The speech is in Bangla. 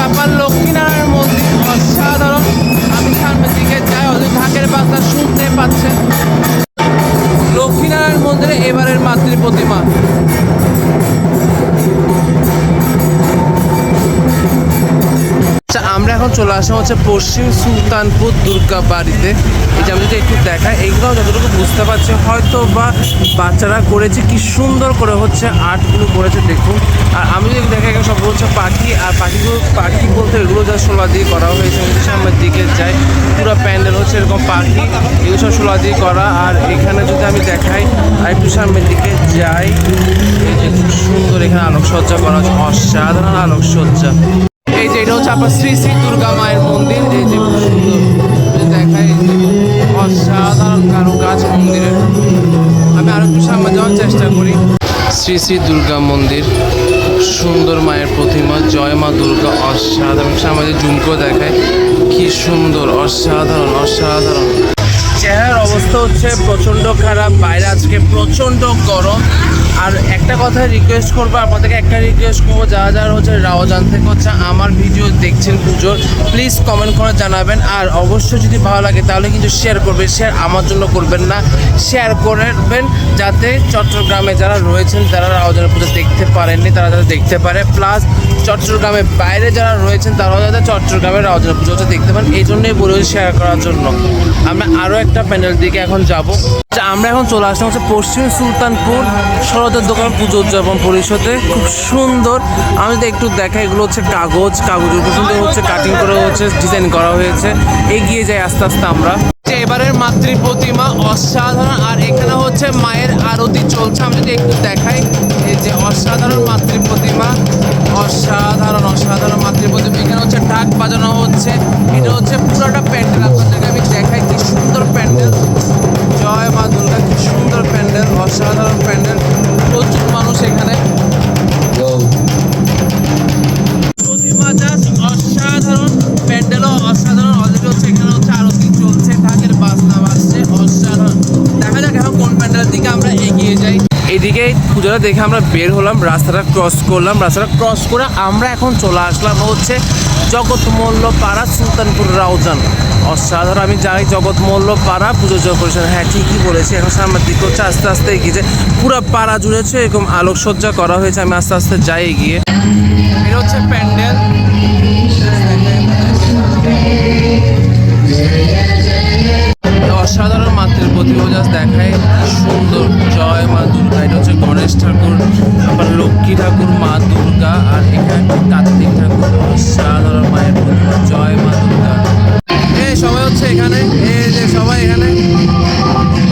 চাপার লক্ষ্মীনারায়ণ মন্দির অসাধারণ। আমি সামনের দিকে যাই ওদের ঢাকের বাজনা শুনতে পাচ্ছেন। চলে আসলাম হচ্ছে পশ্চিম সুলতানপুর দুর্গা বাড়িতে। যে আমি যদি একটু দেখাই এইগুলো যতটুকু বুঝতে পারছি হয়তো বা বাচ্চারা করেছে কি সুন্দর করে হচ্ছে আর্টগুলো করেছে দেখুন। আর আমি যদি দেখা এখানে সব হচ্ছে পাখি, আর পাখিগুলো, পাখি বলতে এগুলো যা শোলা দিয়ে করা হয়েছে যদি সামনের দিকে যাই পুরো প্যান্ডেল হচ্ছে এরকম পাখি, এগুলো সব শোলা দিয়ে করা। আর এখানে যদি আমি দেখাই, আর একটু সামনের দিকে যাই, এই যে খুব সুন্দর এখানে আলোকসজ্জা করা হচ্ছে, অসাধারণ আলোকসজ্জা। এই যে, এটা হচ্ছে আপনার শ্রী শ্রী দুর্গা মায়ের মন্দির। এই যে দেখাই অসাধারণ কারুকাজ মন্দিরের। আমি আরও একটু সামনে যাওয়ার চেষ্টা করি। শ্রী শ্রী দুর্গা মন্দির সুন্দর মায়ের প্রতিমা। জয় মা দুর্গা, অসাধারণ। সামাজিক জুম দেখায়, কি সুন্দর, অসাধারণ অসাধারণ। চেহারার অবস্থা হচ্ছে প্রচণ্ড খারাপ। বাইরে আজকে প্রচণ্ড গরম। কথা রিকোয়েস্ট করব, আপনাদেরকে একটা রিকোয়েস্ট করব, যারা যারা হচ্ছে রাওজান থেকে হচ্ছে আমার ভিডিও দেখছেন পুজোর প্লিজ কমেন্ট করে জানাবেন। আর অবশ্যই যদি ভালো লাগে, তাহলে কিন্তু শেয়ার করবেন শেয়ার আমার জন্য করবেন না শেয়ার করবেন যাতে চট্টগ্রামে যারা রয়েছেন যারা রাওজানের পুজো দেখতে পারেননি, তারা যাতে দেখতে পারে। প্লাস চট্টগ্রামের বাইরে যারা রয়েছেন, তারাও যাতে চট্টগ্রামের রাওজানের পুজোটা দেখতে পান। এই জন্যই বলেছি শেয়ার করার জন্য। আমরা আরও একটা প্যান্ডেল দিকে এখন যাব। আমরা এখন চলে আসলাম হচ্ছে পশ্চিম সুলতানপুর শরতের দোকান পুজো উদযাপন পরিষদে। খুব সুন্দর। আমি যদি একটু দেখাই, এগুলো হচ্ছে কাগজ উপর সুন্দর হচ্ছে কাটিং করে হচ্ছে ডিজাইন করা হয়েছে। এগিয়ে যাই আস্তে আস্তে আমরা। এবারের মাতৃ প্রতিমা অসাধারণ, আর এখানে হচ্ছে মায়ের আরতি চলছে। আমি যদি একটু দেখাই, এই যে অসাধারণ মাতৃ প্রতিমা, অসাধারণ অসাধারণ মাতৃ প্রতিমা। এখানে হচ্ছে ঢাক বাজানো হচ্ছে। পুজোটা দেখে আমরা বের হলাম, রাস্তাটা ক্রস করলাম, রাস্তাটা ক্রস করে আমরা এখন চলে আসলাম হচ্ছে জগৎমল্ল পাড়া সুলতানপুর রাউজান। অসাধারণ, আমি যাই জগৎমল্ল পাড়া পুজো করেছেন হ্যাঁ ঠিকই বলেছি। এখন সামনের দিকে হচ্ছে আস্তে আস্তে এগিয়ে যায়। পুরো পাড়া জুড়েছে এরকম আলোকসজ্জা করা হয়েছে, আমি আস্তে আস্তে যাই এগিয়ে। অসাধারণ মাতৃ প্রতিভা দেখায় সুন্দর জয় মা দুর্গা। এটা হচ্ছে গণেশ ঠাকুর, আবার লক্ষ্মী ঠাকুর, মা দুর্গা, আর এখানে কার্তিক ঠাকুর।